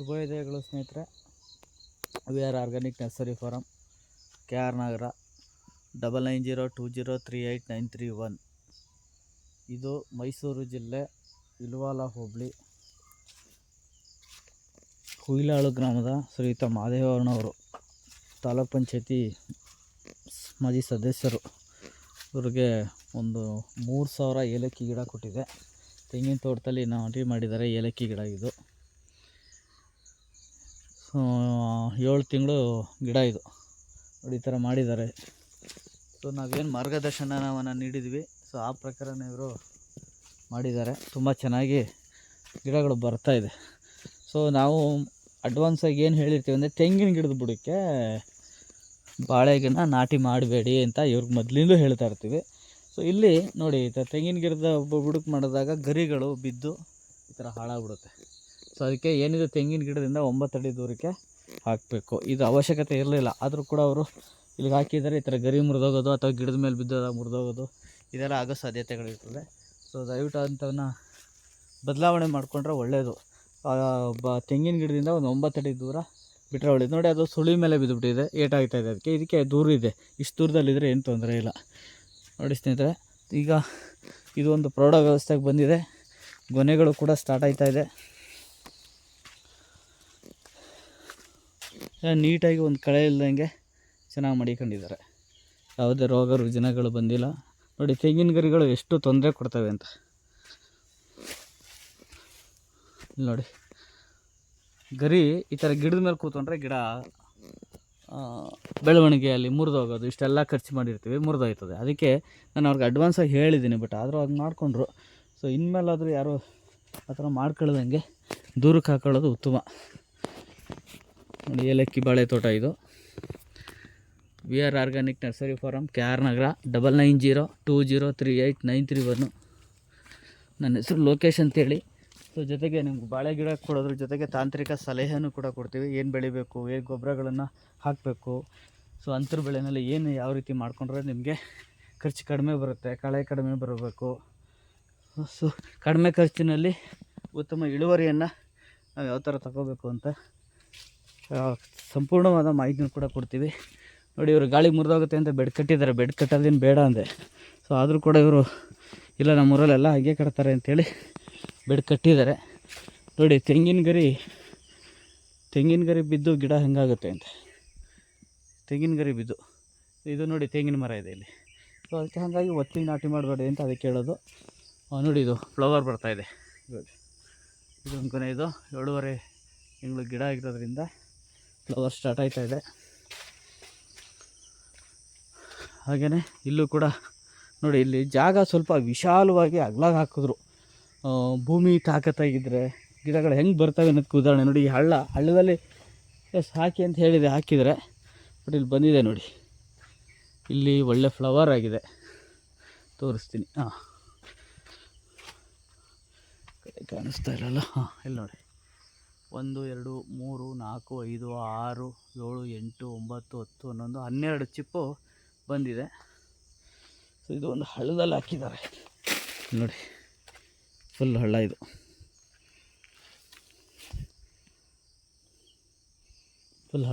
ಶುಭೋದಯಗಳು ಸ್ನೇಹಿತರೆ. V R organic nursery farm K R Nagar double nine zero two zero three eight nine three one ಇದು ಮೈಸೂರು ಜಿಲ್ಲೆ ಇಲ್ವಾಲ ಹೋಬಳಿ, ಹುಯಿಲಾಳು ಗ್ರಾಮದ ಶ್ರೀಯುತ ಮಾದೇವಣ್ಣವರು ತಾಲೂಕ್ ಪಂಚಾಯತಿ ಮಾಜಿ ಸದಸ್ಯರು. ಇವ್ರಿಗೆ ಒಂದು ಮೂರು ಸಾವಿರ ಏಲಕ್ಕಿ ಗಿಡ ಕೊಟ್ಟಿದೆ. ತೆಂಗಿನ ತೋಟದಲ್ಲಿ ನಾಟಿ ಮಾಡಿದ್ದಾರೆ ಏಲಕ್ಕಿ ಗಿಡ ಇದು. ಏಳು ತಿಂಗಳು ಗಿಡ ಇದು. ನೋಡಿ, ಈ ಥರ ಮಾಡಿದ್ದಾರೆ. ಸೊ ನಾವೇನು ಮಾರ್ಗದರ್ಶನವನ್ನು ನೀಡಿದ್ವಿ. ಸೊ ಆ ಪ್ರಕಾರನೇ ಇವರು ಮಾಡಿದ್ದಾರೆ. ತುಂಬ ಚೆನ್ನಾಗಿ ಗಿಡಗಳು ಬರ್ತಾ ಇದೆ. ಸೊ ನಾವು ಅಡ್ವಾನ್ಸಾಗಿ ಏನು ಹೇಳಿರ್ತೀವಿ ಅಂದರೆ ತೆಂಗಿನ ಗಿಡದ ಬುಡಕ್ಕೆ ಬಾಳೆಗಿನ ನಾಟಿ ಮಾಡಬೇಡಿ ಅಂತ ಇವ್ರಿಗೆ ಮೊದಲಿಂದಲೂ ಹೇಳ್ತಾ ಇರ್ತೀವಿ. ಸೊ ಇಲ್ಲಿ ನೋಡಿ, ಈ ತೆಂಗಿನ ಗಿಡದ ಬುಡಕ್ಕೆ ಮಾಡಿದಾಗ ಗರಿಗಳು ಬಿದ್ದು ಈ ಥರ ಹಾಳಾಗ್ಬಿಡುತ್ತೆ. ಸೊ ಅದಕ್ಕೆ ಏನಿದೆ ತೆಂಗಿನ ಗಿಡದಿಂದ ಒಂಬತ್ತು ಅಡಿ ದೂರಕ್ಕೆ ಹಾಕಬೇಕು. ಇದು ಅವಶ್ಯಕತೆ ಇರಲಿಲ್ಲ. ಆದರೂ ಕೂಡ ಅವರು ಇಲ್ಲಿಗೆ ಹಾಕಿದರೆ ಈ ಥರ ಗರಿ ಮುರಿದೋಗೋದು ಅಥವಾ ಗಿಡದ ಮೇಲೆ ಬಿದ್ದೋದ, ಮುರಿದೋಗೋದು, ಇದೆಲ್ಲ ಆಗೋ ಸಾಧ್ಯತೆಗಳಿರ್ತದೆ ಸೊ ದಯವಿಟ್ಟು ಅಂಥವನ್ನ ಬದಲಾವಣೆ ಮಾಡಿಕೊಂಡ್ರೆ ಒಳ್ಳೆಯದು ಬ, ತೆಂಗಿನ ಗಿಡದಿಂದ ಒಂದು ಒಂಬತ್ತು ಅಡಿ ದೂರ ಬಿಟ್ಟರೆ ಒಳ್ಳೆಯದು ನೋಡಿ, ಅದು ಸುಳಿ ಮೇಲೆ ಬಿದ್ದುಬಿಟ್ಟಿದೆ. ಏಟಾಗ್ತಾ ಇದೆ ಅದಕ್ಕೆ. ಇದಕ್ಕೆ ದೂರ ಇದೆ. ಇಷ್ಟು ದೂರದಲ್ಲಿದ್ದರೆ ಏನು ತೊಂದರೆ ಇಲ್ಲ. ನೋಡಿ ಸ್ನೇಹಿತರೆ, ಈಗ ಇದು ಒಂದು ಪ್ರೌಢ ವ್ಯವಸ್ಥೆಗೆ ಬಂದಿದೆ. ಗೊನೆಗಳು ಕೂಡ ಸ್ಟಾರ್ಟ್ ಆಯ್ತಾ ಇದೆ. ನೀಟಾಗಿ ಒಂದು ಕಳೆ ಇಲ್ದಂಗೆ ಚೆನ್ನಾಗಿ ಮಡಿಕೊಂಡಿದ್ದಾರೆ. ಯಾವುದೇ ರೋಗ ರುಜಿನಗಳು ಬಂದಿಲ್ಲ. ನೋಡಿ, ತೆಂಗಿನ ಗರಿಗಳು ಎಷ್ಟು ತೊಂದರೆ ಕೊಡ್ತವೆ ಅಂತ. ನೋಡಿ. ಗರಿ ಈ ಥರ ಗಿಡದ ಮೇಲೆ ಕೂತ್ಕೊಂಡ್ರೆ ಗಿಡ ಬೆಳವಣಿಗೆಯಲ್ಲಿ ಮುರಿದೋಗೋದು, ಇಷ್ಟೆಲ್ಲ ಖರ್ಚು ಮಾಡಿರ್ತೀವಿ, ಮುರಿದೋಯ್ತದೆ. ಅದಕ್ಕೆ ನಾನು ಅವ್ರಿಗೆ ಅಡ್ವಾನ್ಸಾಗಿ ಹೇಳಿದ್ದೀನಿ ಬಟ್ ಆದರೂ ಅದು ಮಾಡಿಕೊಂಡ್ರು. ಸೊ ಇನ್ಮೇಲಾದರೂ ಯಾರು ಆ ಥರ ಮಾಡ್ಕೊಳ್ಳೋದಂಗೆ ದೂರಕ್ಕೆ ಹಾಕೊಳ್ಳೋದು ಉತ್ತಮ. ನೋಡಿ ಏಲಕ್ಕಿ ಬಾಳೆ ತೋಟ ಇದು. V R organic nursery farm K R Nagar double nine zero two zero three eight nine three one ನನ್ನ ಹೆಸರು ಲೋಕೇಶ್ ಅಂತೇಳಿ. ಸೊ ಜೊತೆಗೆ ನಿಮ್ಗೆ ಬಾಳೆ ಗಿಡ ಕೊಡೋದ್ರ ಜೊತೆಗೆ ತಾಂತ್ರಿಕ ಸಲಹೆಯನ್ನು ಕೂಡ ಕೊಡ್ತೀವಿ. ಏನು ಬೆಳಿಬೇಕು, ಏನು ಗೊಬ್ಬರಗಳನ್ನು ಹಾಕಬೇಕು ಸೊ ಅಂತರ ಬೆಳೆನಲ್ಲಿ ಏನು ಯಾವ ರೀತಿ ಮಾಡಿಕೊಂಡ್ರೆ ನಿಮಗೆ ಖರ್ಚು ಕಡಿಮೆ ಬರುತ್ತೆ, ಕಳೆ ಕಡಿಮೆ ಬರಬೇಕು. ಸೊ ಕಡಿಮೆ ಖರ್ಚಿನಲ್ಲಿ ಉತ್ತಮ ಇಳುವರಿಯನ್ನು ನಾವು ಯಾವ ಥರ ತಗೋಬೇಕು ಅಂತ ಸಂಪೂರ್ಣವಾದ ಮಾಹಿತಿನೂ ಕೂಡ ಕೊಡ್ತೀವಿ. ನೋಡಿ, ಇವರು ಗಾಳಿ ಮುರಿದೋಗುತ್ತೆ ಅಂತ ಬೆಡ್ ಕಟ್ಟಿದ್ದಾರೆ. ಬೆಡ್ ಕಟ್ಟೋದೇನು ಬೇಡ ಅಂದೆ. ಸೊ ಆದರೂ ಕೂಡ ಇವರು, ಇಲ್ಲ ನಮ್ಮೂರಲ್ಲೆಲ್ಲ ಹಾಗೆ ಕಟ್ತಾರೆ ಅಂಥೇಳಿ ಬೆಡ್ ಕಟ್ಟಿದ್ದಾರೆ. ನೋಡಿ, ತೆಂಗಿನ ಗರಿ ತೆಂಗಿನ ಗರಿ ಬಿದ್ದು ಗಿಡ ಹೆಂಗಾಗುತ್ತೆ ಅಂತ. ತೆಂಗಿನ ಗರಿ ಬಿದ್ದು. ಇದು ನೋಡಿ, ತೆಂಗಿನ ಮರ ಇದೆ ಇಲ್ಲಿ. ಸೊ ಅದಕ್ಕೆ ಹಾಗಾಗಿ ಒತ್ತಿಗೆ ನಾಟಿ ಮಾಡಬೇಡಿ ಅಂತ ಅದಕ್ಕೆ ಹೇಳೋದು. ನೋಡಿ, ಇದು ಫ್ಲವರ್ ಬರ್ತಾ ಇದೆ. ಇದೊಂದು ಇದು. ಏಳುವರೆ ತಿಂಗಳು ಗಿಡ ಆಗಿರೋದ್ರಿಂದ ಫ್ಲವರ್ ಸ್ಟಾರ್ಟ್ ಆಯ್ತಾ ಇದೆ. ಹಾಗೆಯೇ ಇಲ್ಲೂ ಕೂಡ ನೋಡಿ, ಇಲ್ಲಿ ಜಾಗ ಸ್ವಲ್ಪ ವಿಶಾಲವಾಗಿ ಅಗ್ಲಾಗ ಹಾಕಿದ್ರು. ಭೂಮಿ ತಾಕತ್ತಾಗಿದ್ದರೆ ಗಿಡಗಳು ಹೆಂಗೆ ಬರ್ತವೆ ಅನ್ನೋದಕ್ಕೆ ಉದಾಹರಣೆ ನೋಡಿ, ಈ ಹಳ್ಳ, ಹಳ್ಳದಲ್ಲಿ ಎಸ್, ಹಾಕಿ ಅಂತ ಹೇಳಿದೆ, ಹಾಕಿದರೆ. ಬಟ್ ಇಲ್ಲಿ ಬಂದಿದೆ ನೋಡಿ. ಇಲ್ಲಿ ಒಳ್ಳೆ ಫ್ಲವರ್ ಆಗಿದೆ. ತೋರಿಸ್ತೀನಿ. ಹಾಂ ಕಾಣಿಸ್ತಾ ಇರಲ್ಲ ಹಾಂ, ಇಲ್ಲಿ ನೋಡಿ. ಒಂದು, ಎರಡು, ಮೂರು, ನಾಲ್ಕು, ಐದು, ಆರು, ಏಳು, ಎಂಟು, ಒಂಬತ್ತು, ಹತ್ತು, ಹನ್ನೊಂದು, ಹನ್ನೆರಡು ಚಿಪ್ಪು ಬಂದಿದೆ. ಸೊ ಇದು ಒಂದು ಹಳ್ಳದಲ್ಲಿ ಹಾಕಿದ್ದಾರೆ. ನೋಡಿ ಫುಲ್ ಹಳ್ಳ ಇದು.